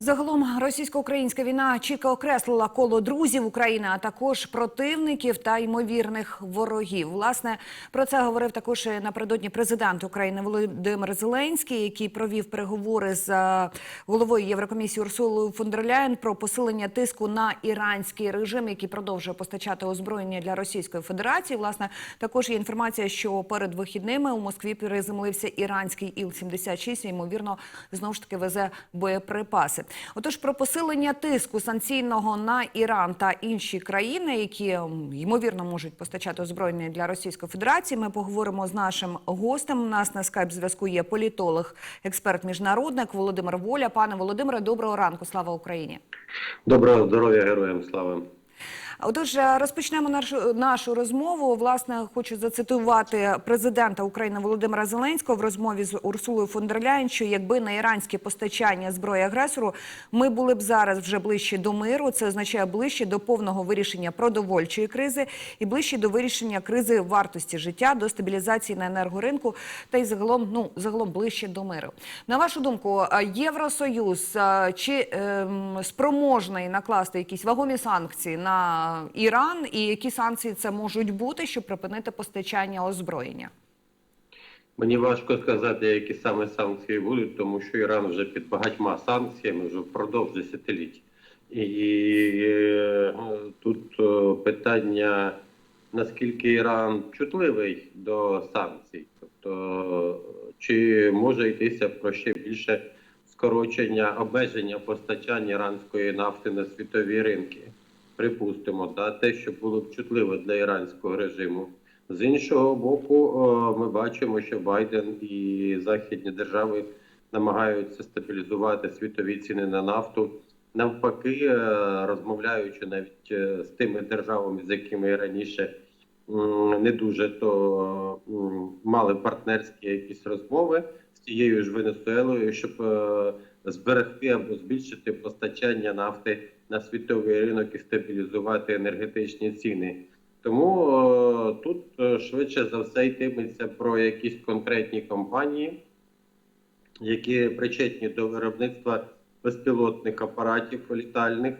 Загалом російсько-українська війна чітко окреслила коло друзів України, а також противників та ймовірних ворогів. Власне про це говорив також і напередодні президент України Володимир Зеленський, який провів переговори з е, головою Єврокомісії Урсулою фон про посилення тиску на іранський режим, який продовжує постачати озброєння для Російської Федерації. Власне, також є інформація, що перед вихідними у Москві приземлився іранський Іл-76, ймовірно, знову ж таки везе боєприпаси. Отож, про посилення тиску санкційного на Іран та інші країни, які ймовірно можуть постачати озброєння для Російської Федерації, ми поговоримо з нашим гостем. У нас на скайп зв'язку є політолог, експерт, міжнародник Володимир Воля. Пане Володимире, доброго ранку. Слава Україні. Доброго здоров'я героям слава. Отож, е, розпочнемо нашу нашу розмову. Власне, хочу зацитувати президента України Володимира Зеленського в розмові з Урсулою фон що якби на іранське постачання зброї агресору, ми були б зараз вже ближче до миру. Це означає ближче до повного вирішення продовольчої кризи і ближче до вирішення кризи вартості життя, до стабілізації на енергоринку та й загалом, ну загалом ближче до миру. На вашу думку, е, Євросоюз е, чи ем, спроможний накласти якісь вагомі санкції на Іран, і які санкції це можуть бути, щоб припинити постачання озброєння? Мені важко сказати, які саме санкції будуть, тому що Іран вже під багатьма санкціями вже впродовж десятиліть. І е, тут е, питання, наскільки Іран чутливий до санкцій, тобто чи може йтися про ще більше скорочення обмеження постачання іранської нафти на світові ринки. Припустимо, да, те, що було б чутливо для іранського режиму. З іншого боку, ми бачимо, що Байден і західні держави намагаються стабілізувати світові ціни на нафту. Навпаки, е, розмовляючи навіть е, з тими державами, з якими раніше не дуже то мали партнерські якісь розмови з тією ж Венесуелою, щоб е, зберегти або збільшити постачання нафти на світовий ринок і стабілізувати енергетичні ціни. Тому е, тут е, швидше за все йтиметься про якісь конкретні компанії, які причетні до виробництва безпілотних апаратів літальних,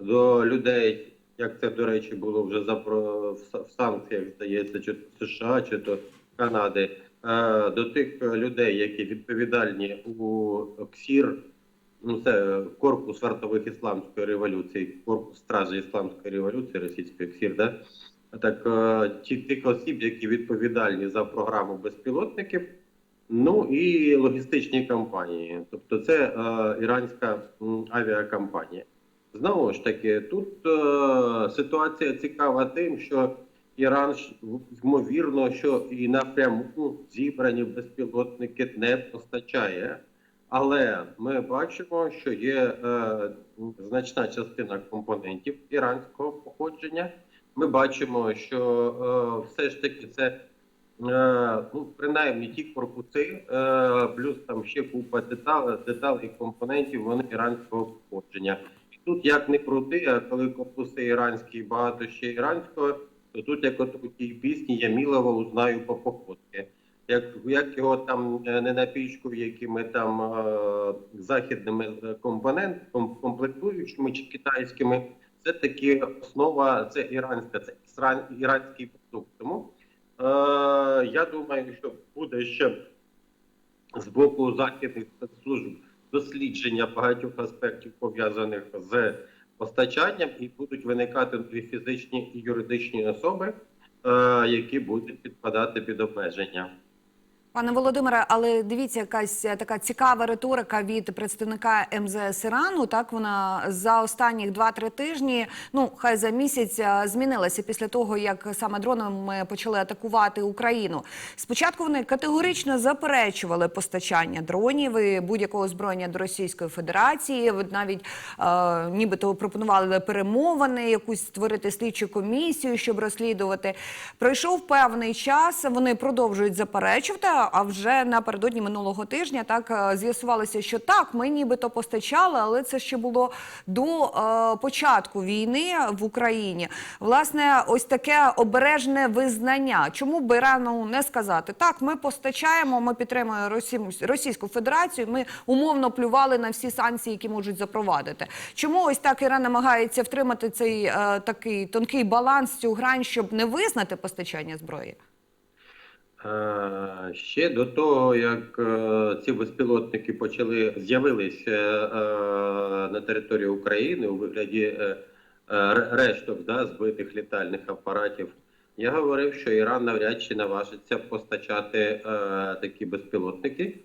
до людей, як це, до речі, було вже запро... в санкціях, здається, чи то США, чи то Канади, е, до тих людей, які відповідальні у КСІР, ну це корпус вартових ісламської революції, корпус стражі ісламської революції, російської КСІР, да? так е, ті тих осіб, які відповідальні за програму безпілотників, ну і логістичні компанії, тобто це е, іранська авіакомпанія. Знову ж таки, тут е, ситуація цікава тим, що Іран ймовірно, що і напряму зібрані безпілотники не постачає. Але ми бачимо, що є е, значна частина компонентів іранського походження. Ми бачимо, що е, все ж таки це е, ну, принаймні ті корпуси, е, плюс там ще купа деталей, деталей компонентів, вони іранського походження. І тут як не крути, а коли корпуси іранські багато ще іранського, то тут як от у тій пісні я мілого узнаю по походці. Як, як його там е, не напічкують якими там е, західними е, компонент, ком- комплектуючими чи китайськими, це таки основа, це іранська, це іранський продукт. Тому е, я думаю, що буде ще з боку західних спецслужб дослідження багатьох аспектів пов'язаних з постачанням, і будуть виникати нові фізичні і юридичні особи, які будуть підпадати під обмеження. Пане Володимире, але дивіться, якась е, така цікава риторика від представника МЗС Ірану. Так вона за останніх 2-3 тижні, ну хай за місяць е, змінилася після того, як саме дронами почали атакувати Україну. Спочатку вони категорично заперечували постачання дронів і будь-якого озброєння до Російської Федерації. Навіть е, нібито пропонували перемовини, якусь створити слідчу комісію, щоб розслідувати. Пройшов певний час. Вони продовжують заперечувати. А вже напередодні минулого тижня так е, з'ясувалося, що так, ми нібито постачали, але це ще було до е, початку війни в Україні. Власне, ось таке обережне визнання. Чому б Ірану не сказати? Так, ми постачаємо, ми підтримуємо Росі- Російську Федерацію. Ми умовно плювали на всі санкції, які можуть запровадити. Чому ось так Іран намагається втримати цей е, такий тонкий баланс, цю грань, щоб не визнати постачання зброї? Е, Ще до того, як е, ці безпілотники почали з'явилися е, на території України у вигляді ре- решток да, збитих літальних апаратів, я говорив, що Іран навряд чи наважиться постачати такі безпілотники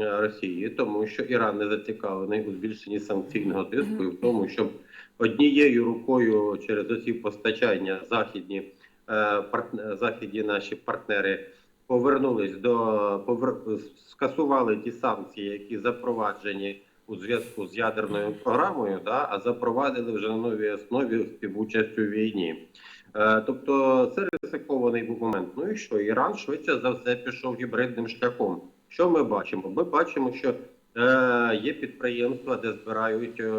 Росії, тому що Іран не зацікавлений у збільшенні санкційного тиску і в тому, щоб однією рукою через оці постачання західні західні наші партнери повернулись до повер- скасували ті санкції, які запроваджені у зв'язку з ядерною програмою, да, а запровадили вже на новій основі співучасть у війні. Е, Тобто це ризикований був момент. Ну і що? Іран швидше за все пішов гібридним шляхом. Що ми бачимо? Ми бачимо, що е, є підприємства, де збирають е,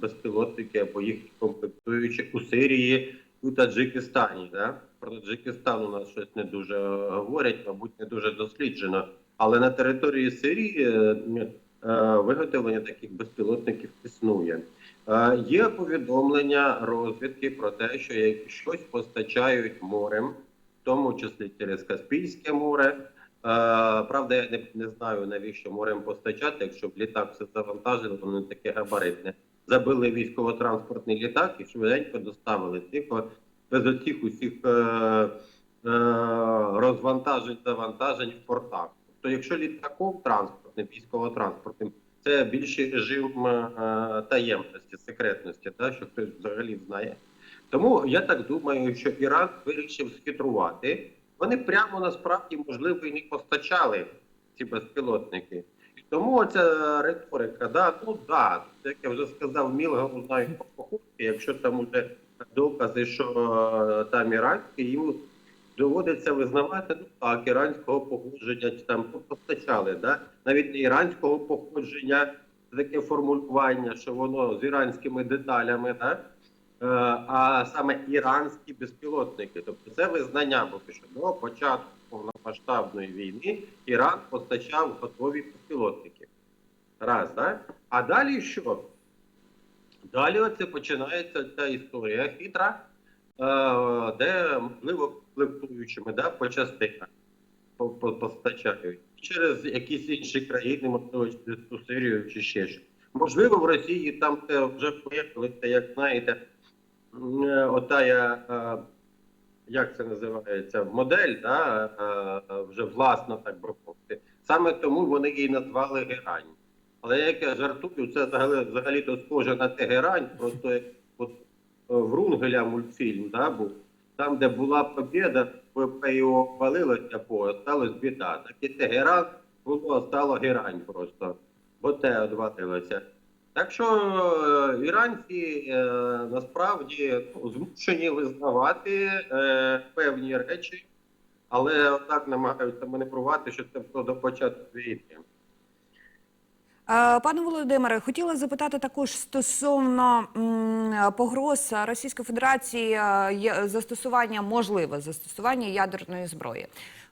безпілотники або їх комплектуючі у Сирії, у Таджикистані. Да? Про Таджикистан у нас щось не дуже говорять, мабуть, не дуже досліджено. Але на території Сирії е, е, виготовлення таких безпілотників існує. Е, Є повідомлення розвідки про те, що щось постачають морем, в тому числі через Каспійське море. Правда, я не, знаю навіщо морем постачати, якщо б літак все завантажили, воно таке габаритне. Забили військово-транспортний літак і швиденько доставили тихо, без оцих усіх е, е, розвантажень, завантажень в портах. Тобто, якщо літаком транспортним, військово-транспортним, це більший режим е, таємності, секретності, да, що хтось взагалі знає. Тому я так думаю, що Іран вирішив схитрувати. Вони прямо насправді можливо і не постачали ці безпілотники. Тому ця риторика, да, ну да, як я вже сказав, Мілгаву знаю по походці, якщо там уже докази, що е, там іранські, йому доводиться визнавати, ну так, іранського походження там постачали, да? навіть іранського походження, таке формулювання, що воно з іранськими деталями, да? Е, а саме іранські безпілотники. Тобто це визнання, бо що до початку повномасштабної війни Іран постачав готові безпілотники. Раз, да? А далі що? Далі оце починається ця історія хитра, е, де, можливо, комплектуючими да, по частинах по- по- постачають. Через якісь інші країни, можливо, через ту Сирію чи ще щось. Можливо, в Росії там це вже поїхали, як знаєте, е, отая, е, як це називається, модель, да, вже власна, так би. Саме тому вони її назвали Герань. Але як я жартую, це взагалі, то схоже на Тегерань, просто як от е, в Рунгеля мультфільм, да, був. Там, де була побєда, ВП його обвалилося, по сталося біда. Так і Тегеран було, стало Герань просто, бо те одвалилося. Так що е, іранці е, насправді ну, змушені визнавати е, певні речі, але отак намагаються маневрувати, що це було до початку війни. Пане Володимире, хотіла запитати також стосовно погроз Російської Федерації застосування, можливе застосування ядерної зброї.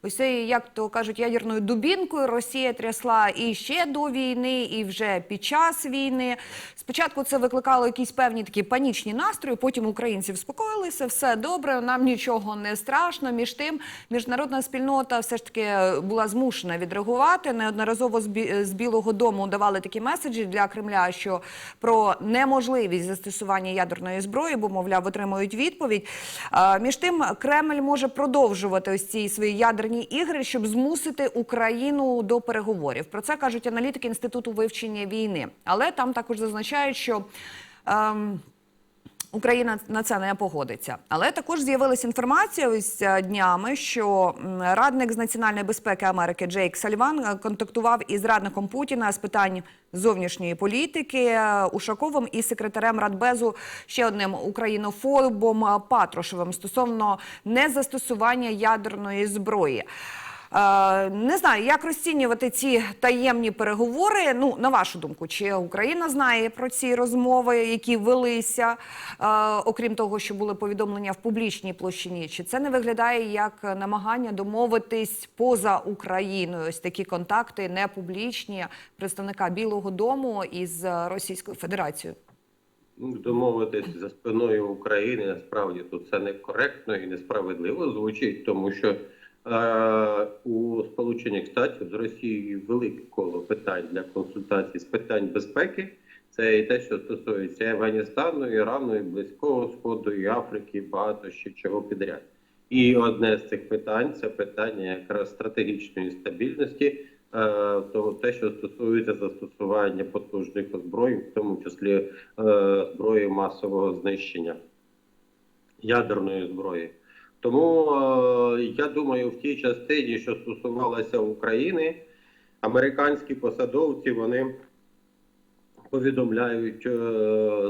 Ось це, як то кажуть, ядерною дубінкою Росія трясла і ще до війни, і вже під час війни. Спочатку це викликало якісь певні такі панічні настрої. Потім українці вспокоїлися, все добре, нам нічого не страшно. Між тим, міжнародна спільнота все ж таки була змушена відреагувати. Неодноразово з з Білого Дому давали такі меседжі для Кремля, що про неможливість застосування ядерної зброї, бо мовляв, отримують відповідь. Між тим, Кремль може продовжувати ось ці свої ядерні ігри, щоб змусити Україну до переговорів. Про це кажуть аналітики інституту вивчення війни. Але там також зазначають, що. Ем, Україна на це не погодиться. Але також з'явилася інформація ось е, днями, що радник з національної безпеки Америки Джейк Сальван е, контактував із радником Путіна з питань зовнішньої політики е, Ушаковим і секретарем Радбезу ще одним українофобом Патрушевим стосовно незастосування ядерної зброї. Не знаю, як розцінювати ці таємні переговори. Ну, на вашу думку, чи Україна знає про ці розмови, які велися, окрім того, що були повідомлення в публічній площині? Чи це не виглядає як намагання домовитись поза Україною? Ось такі контакти не публічні представника Білого Дому із Російською Федерацією? Домовитись за спиною України насправді тут це некоректно і несправедливо звучить, тому що у Сполучених Штатів з Росією велике коло питань для консультацій з питань безпеки. Це і те, що стосується Афганістану, Ірану, і Близького Сходу, і Африки, і багато ще чого підряд. І одне з цих питань це питання якраз стратегічної стабільності, того те, що стосується застосування потужних озброєнь, в тому числі е, зброї масового знищення ядерної зброї. Тому е, я думаю, в тій частині, що стосувалася України, американські посадовці вони повідомляють е,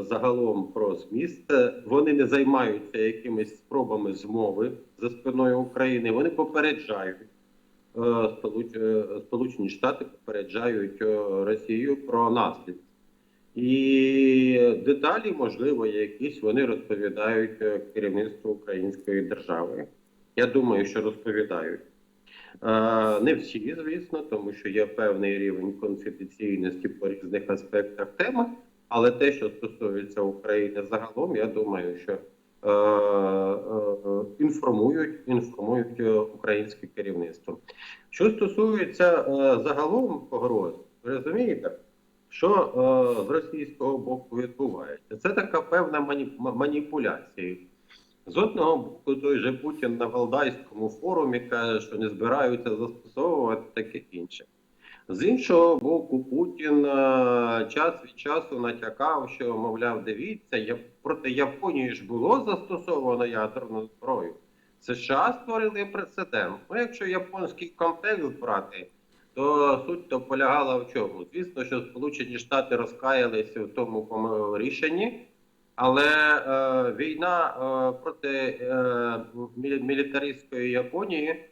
загалом про зміст. Вони не займаються якимись спробами змови за спиною України. Вони попереджають е, Сполуч- е, Сполучені Штати попереджають е, Росію про наслідки. І деталі, можливо, якісь вони розповідають е, керівництву української держави. Я думаю, що розповідають. Не всі, звісно, тому що є певний рівень конфіденційності по різних аспектах теми, але те, що стосується України загалом, я думаю, що е, е, інформують, інформують е, українське керівництво. Що стосується е, загалом погроз, розумієте, що е, з російського боку відбувається? Це така певна мані- маніпуляція. З одного боку, той же Путін на Валдайському форумі каже, що не збираються застосовувати таке інше. З іншого боку, Путін е, час від часу натякав, що, мовляв, дивіться, я, проти Японії ж було застосовано ядерну зброю. США створили прецедент. Ну, якщо японський контекст брати, то суть то полягала в чому? Звісно, що Сполучені Штати розкаялися в тому рішенні, але е, війна е, проти е, мілітаристської Японії е,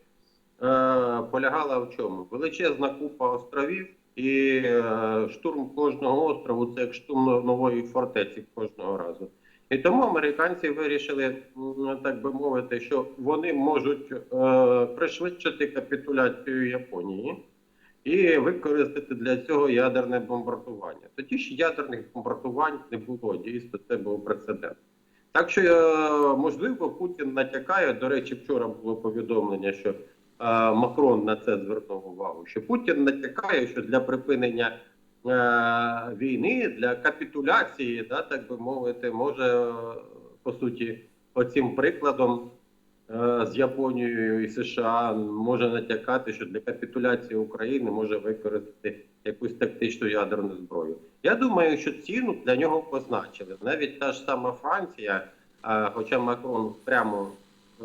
полягала в чому? Величезна купа островів і е, штурм кожного острову це як штурм нової фортеці кожного разу. І тому американці вирішили, так би мовити, що вони можуть е, пришвидшити капітуляцію Японії і використати для цього ядерне бомбардування. Тоді ж ядерних бомбардувань не було. Дійсно, це був прецедент. Так що, е, можливо, Путін натякає. До речі, вчора було повідомлення, що е, Макрон на це звернув увагу. Що Путін натякає, що для припинення е, війни, для капітуляції, да, так би мовити, може по суті оцим прикладом з Японією і США може натякати, що для капітуляції України може використати якусь тактичну ядерну зброю. Я думаю, що ціну для нього позначили. Навіть та ж сама Франція, хоча Макрон прямо е,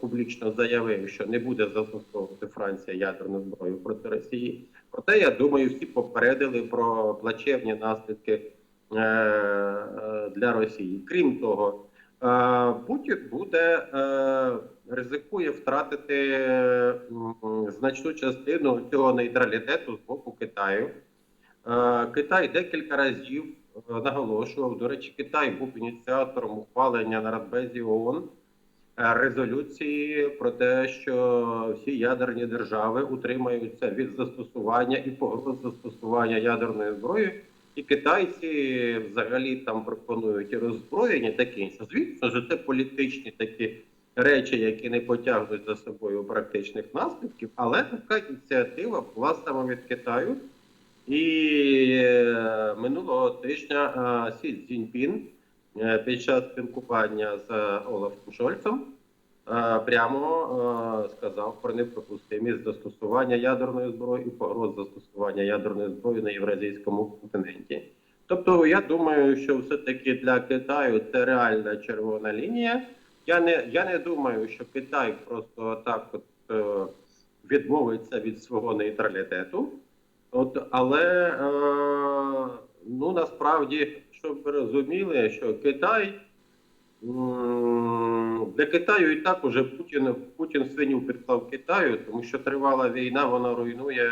публічно заявив, що не буде застосовувати Франція ядерну зброю проти Росії. Проте я думаю, всі попередили про плачевні наслідки е, е, для Росії. Крім того, е, Путін буде е, ризикує втратити значну частину цього нейтралітету з боку Китаю. Е, Китай декілька разів е, наголошував. До речі, Китай був ініціатором ухвалення на Радбезі ООН е, резолюції про те, що всі ядерні держави утримаються від застосування і погроз застосування ядерної зброї. І китайці взагалі там пропонують і роззброєння таке інше. Звісно, що це політичні такі речі, які не потягнуть за собою практичних наслідків, але така ініціатива була саме від Китаю. І е, минулого тижня е, Сі Цзіньпін е, під час спілкування з Олафом Шольцем прямо е, сказав про неприпустимість застосування ядерної зброї і погроз застосування ядерної зброї на євразійському континенті. Тобто, я думаю, що все-таки для Китаю це реальна червона лінія. Я не, я не думаю, що Китай просто так от, е, відмовиться від свого нейтралітету. От, але е, ну насправді, щоб ви розуміли, що Китай для Китаю і так уже Путін Путін свиню підклав Китаю, тому що тривала війна, вона руйнує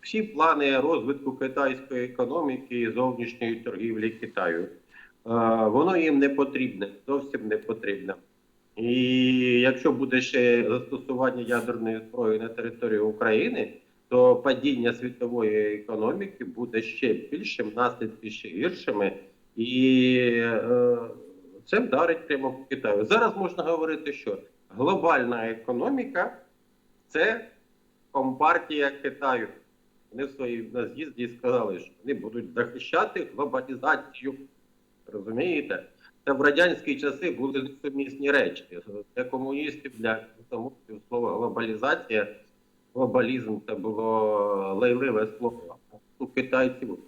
всі плани розвитку китайської економіки і зовнішньої торгівлі Китаю. Е, Воно їм не потрібне, зовсім не потрібне. І якщо буде ще застосування ядерної зброї на території України, то падіння світової економіки буде ще більшим, наслідки ще гіршими, і е, це вдарить прямо по Китаю. Зараз можна говорити, що глобальна економіка це компартія Китаю. Вони в своїй на з'їзді сказали, що вони будуть захищати глобалізацію. Розумієте? Це в радянські часи були несумісні речі. Для комуністів, для комуністів слово глобалізація, глобалізм це було лайливе слово. У китайців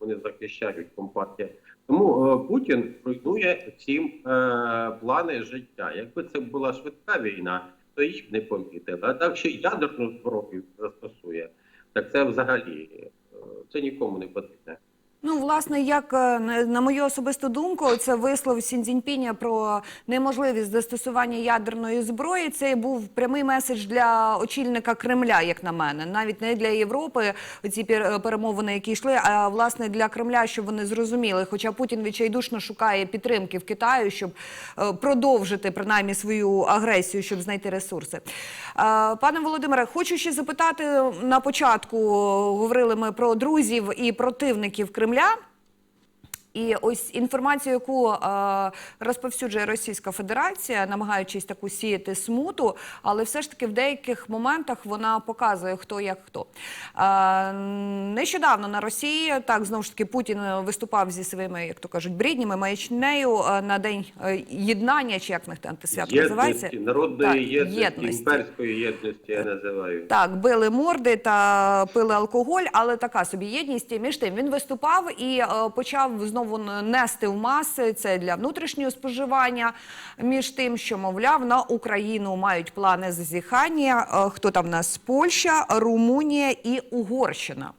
вони захищають компартія. Тому е, Путін руйнує всім е, плани життя. Якби це була швидка війна, то їх не помітили. А так що ядерну зброю застосує. Так це взагалі е, це нікому не потрібно. Ну, власне, як е, на мою особисту думку, це вислов Сінзіньпіня про неможливість застосування ядерної зброї. Це був прямий меседж для очільника Кремля, як на мене, навіть не для Європи. Ці пер- перемовини, які йшли, а власне для Кремля, щоб вони зрозуміли. Хоча Путін відчайдушно шукає підтримки в Китаю, щоб е, продовжити принаймні свою агресію, щоб знайти ресурси. Е, Пане Володимире, хочу ще запитати на початку. Говорили ми про друзів і противників Кремля. Cümlem? І ось інформацію, яку е, розповсюджує Російська Федерація, намагаючись таку сіяти смуту, але все ж таки в деяких моментах вона показує, хто як хто. Е, нещодавно на Росії так знову ж таки Путін виступав зі своїми, як то кажуть, брідніми маячнею е, на день е, єднання, чи як в них там те свято називається? Народної Так, єдності, єдності. імперської єдності я називаю. Так, били морди та пили алкоголь, але така собі єдність. Між тим він виступав і е, почав знову н- нести в маси це для внутрішнього споживання. Між тим, що мовляв, на Україну мають плани зазіхання. Е, Хто там в нас? Польща, Румунія і Угорщина.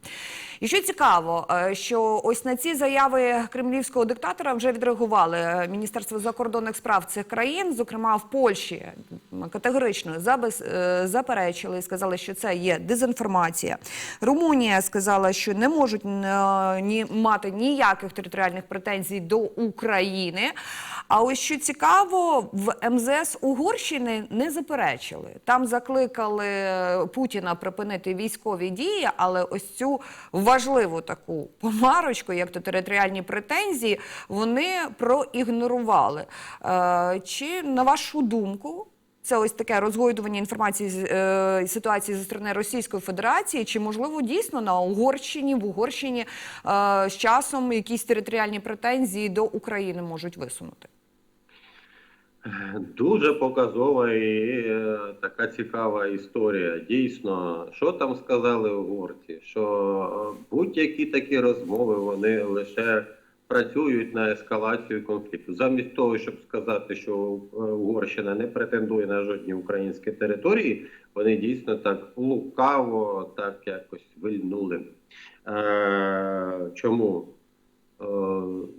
І що цікаво, е, що ось на ці заяви кремлівського диктатора вже відреагували Міністерство закордонних справ цих країн, зокрема в Польщі, категорично е, заперечили і сказали, що це є дезінформація. Румунія сказала, що не можуть е, ні мати ніяких територіальних претензій до України. А ось що цікаво, в МЗС Угорщини не заперечили. Там закликали Путіна припинити військові дії, але ось цю важливу таку помарочку, як то територіальні претензії, вони проігнорували. Е, Чи на вашу думку? Це ось таке розгойдування інформації е, ситуації зі сторони Російської Федерації. Чи можливо дійсно на Угорщині в Угорщині е, з часом якісь територіальні претензії до України можуть висунути? Дуже показова і е, така цікава історія. Дійсно, що там сказали угорці? Що е, будь-які такі розмови вони лише працюють на ескалацію конфлікту. Замість того, щоб сказати, що е, Угорщина не претендує на жодні українські території, вони дійсно так лукаво, так якось вильнули. Е, чому? Е,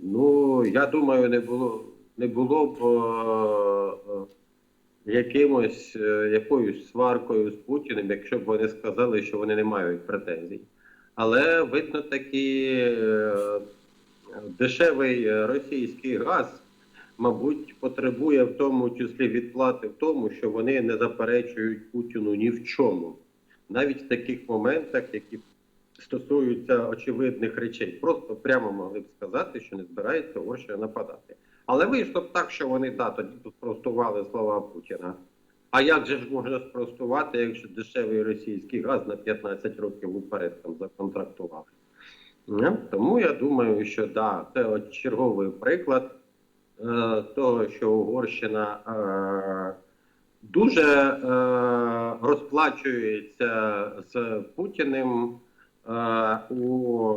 ну, я думаю, не було, не було б е, е, якимось, е, якоюсь сваркою з Путіним, якщо б вони сказали, що вони не мають претензій. Але видно таки е, дешевий російський газ, мабуть, потребує в тому числі відплати в тому, що вони не заперечують Путіну ні в чому. Навіть в таких моментах, які стосуються очевидних речей. Просто прямо могли б сказати, що не збирається Угорщина нападати. Але вийшло б так, що вони да, тоді спростували слова Путіна. А як же ж можна спростувати, якщо дешевий російський газ на 15 років уперед там законтрактували? Не? Тому я думаю, що да, це от черговий приклад е, того, що Угорщина е, дуже е, розплачується з Путіним е, у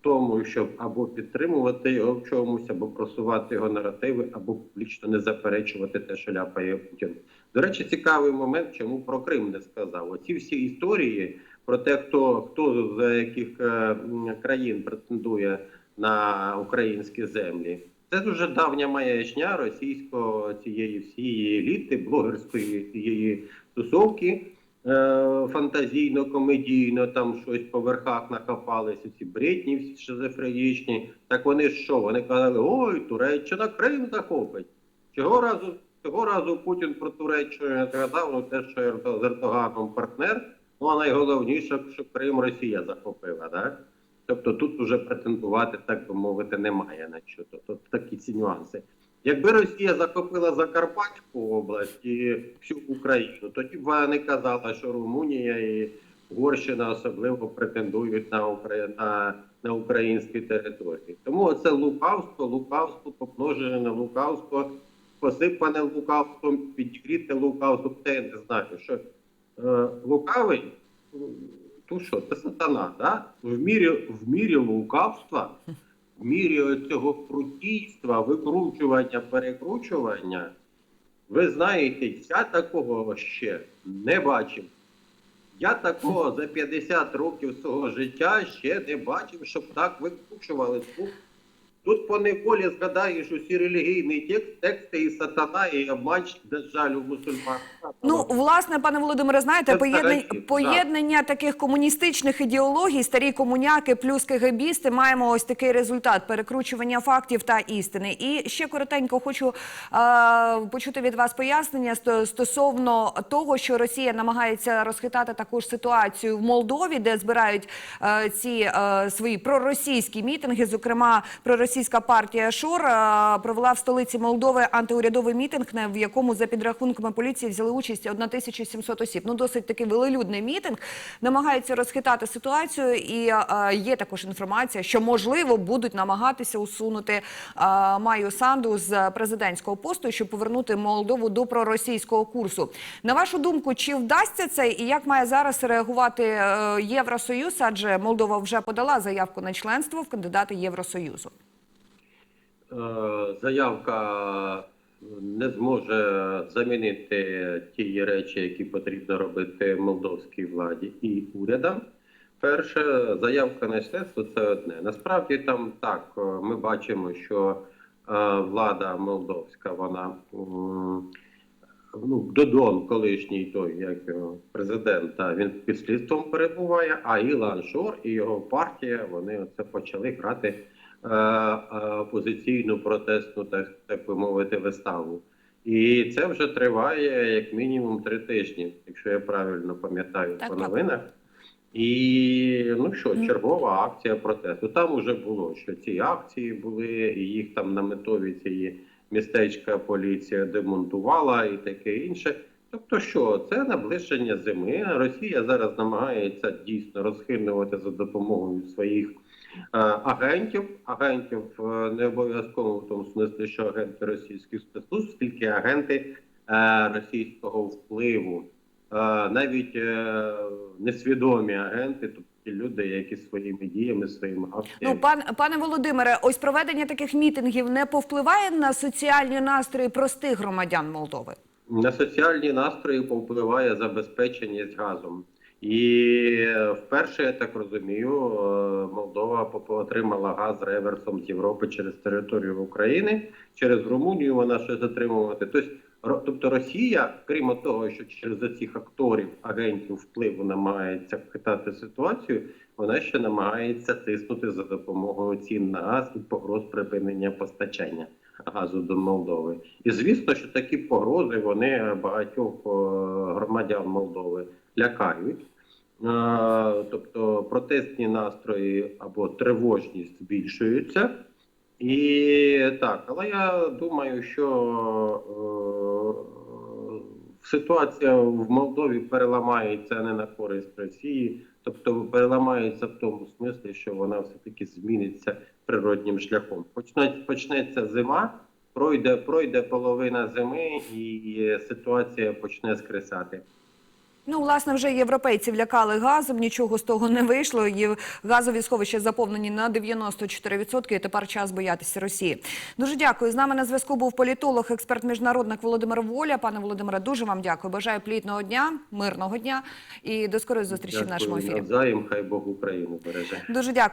тому, щоб або підтримувати його в чомусь, або просувати його наративи, або публічно не заперечувати те, що ляпає Путін. До речі, цікавий момент, чому про Крим не сказав. Оці всі історії про те, хто хто з яких е, країн претендує на українські землі. Це дуже давня маячня російського цієї всієї еліти, блогерської цієї тусовки. Е, Фантазійно, комедійно, там щось по верхах накопалися, ці всі шизофренічні. Так вони що? Вони казали, ой, Туреччина Крим захопить. Цього разу, цього разу Путін про Туреччину не згадав, ну те, що з Ердоганом партнер, ну а найголовніше, що Крим Росія захопила, да? Тобто тут вже претендувати, так би мовити, немає на що. Тобто такі ці нюанси. Якби Росія захопила Закарпатську область і всю Україну, тоді б вона не казала, що Румунія і Угорщина особливо претендують на, Укра... на, на українські території. Тому це лукавство, лукавство помножене на лукавство, посипане лукавством, підігріте лукавство. Це я не знаю, що е, лукавий, то що, це сатана, да? в, мірі, в мірі лукавства, мірі цього крутійства, викручування, перекручування, ви знаєте, я такого ще не бачив. Я такого за 50 років свого життя ще не бачив, щоб так викручували. Тут, тут по неволі згадаєш усі релігійні текст, тексти і сатана, і обманщик, де жаль у мусульман. Ну, власне, пане Володимире, знаєте, поєднання, поєднання таких комуністичних ідеологій, старі комуняки плюс КГБісти, маємо ось такий результат перекручування фактів та істини. І ще коротенько хочу е, почути від вас пояснення сто- стосовно того, що Росія намагається розхитати також ситуацію в Молдові, де збирають е, ці е, свої проросійські мітинги. Зокрема, проросійська партія Шор е, провела в столиці Молдови антиурядовий мітинг, в якому за підрахунками поліції взяли участь 1700 осіб. Ну досить такий велелюдний мітинг. Намагаються розхитати ситуацію, і е, є також інформація, що можливо будуть намагатися усунути е, Маю Санду з президентського посту, щоб повернути Молдову до проросійського курсу. На вашу думку, чи вдасться це, і як має зараз реагувати е, Євросоюз? Адже Молдова вже подала заявку на членство в кандидати Євросоюзу. Е, заявка не зможе замінити ті речі, які потрібно робити молдовській владі і урядам. Перше, заявка на членство це одне. Насправді там так, е, ми бачимо, що е, влада молдовська, вона ну, Додон, колишній той, як його, президент, та, він під слідством перебуває, а Ілан Шор і його партія вони оце почали грати опозиційну протестну, так, так би мовити, виставу. І це вже триває як мінімум три тижні, якщо я правильно пам'ятаю по новинах. І ну що, чергова акція протесту. Там уже було, що ці акції були, і їх там на метові цієї містечка поліція демонтувала і таке інше. Тобто, що це наближення зими. Росія зараз намагається дійсно розхилювати за допомогою своїх е, агентів. Агентів е, не обов'язково в тому смислі, що агенти російських спецслужб, скільки агенти е, російського впливу. Е, навіть е, несвідомі агенти, тобто ті люди, які своїми діями, своїми Ну, пан пане Володимире, ось проведення таких мітингів не повпливає на соціальні настрої простих громадян Молдови. На соціальні настрої повпливає забезпеченість газом. І вперше, я так розумію, е, Молдова отримала газ реверсом з Європи через територію України, через Румунію вона щось отримувати. Тобто, тобто Росія, крім того, що через цих акторів, агентів впливу намагається хитати ситуацію, вона ще намагається тиснути за допомогою цін на газ і погроз припинення постачання газу до Молдови. І звісно, що такі погрози вони багатьох е, громадян Молдови лякають. Тобто протестні настрої або тривожність збільшуються. І так, але я думаю, що е, ситуація в Молдові переламається не на користь Росії, тобто переламається в тому смислі, що вона все-таки зміниться природнім шляхом. Почне, почнеться зима, пройде, пройде половина зими, і ситуація почне скресати. Ну, власне, вже європейців лякали газом, нічого з того не вийшло. Є газові сховища заповнені на 94%, і тепер час боятися Росії. Дуже дякую. З нами на зв'язку був політолог, експерт міжнародник Володимир Воля. Пане Володимире, дуже вам дякую. Бажаю плітного дня, мирного дня і до скорої зустрічі в нашому Дякую ефірі. навзаєм, хай Бог Україну береже. Дуже дякую.